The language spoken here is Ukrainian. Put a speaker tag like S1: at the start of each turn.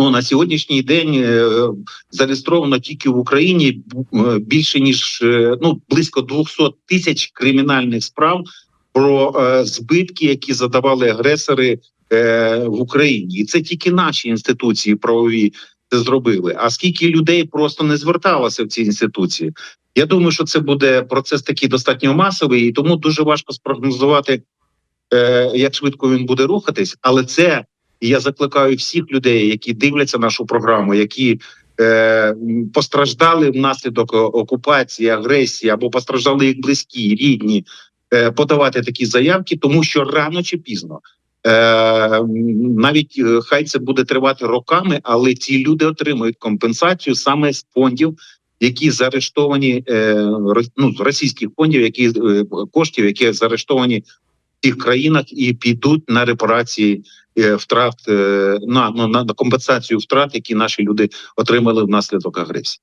S1: Ну на сьогоднішній день е, зареєстровано тільки в Україні е, більше ніж е, ну близько 200 тисяч кримінальних справ про збитки, які задавали агресори в Україні, і це тільки наші інституції правові це зробили. А скільки людей просто не зверталося в ці інституції? Я думаю, що це буде процес такий достатньо масовий, і тому дуже важко спрогнозувати, як швидко він буде рухатись. Але це і я закликаю всіх людей, які дивляться нашу програму, які е, постраждали внаслідок окупації, агресії або постраждали їх близькі, рідні, е, подавати такі заявки, тому що рано чи пізно. Е, навіть е, хай це буде тривати роками, але ці люди отримують компенсацію саме з фондів, які заарештовані е, ну, російських фондів, які е, коштів, які заарештовані в тих країнах і підуть на репарації е, втрат е, на, ну, на, на компенсацію втрат, які наші люди отримали внаслідок агресії.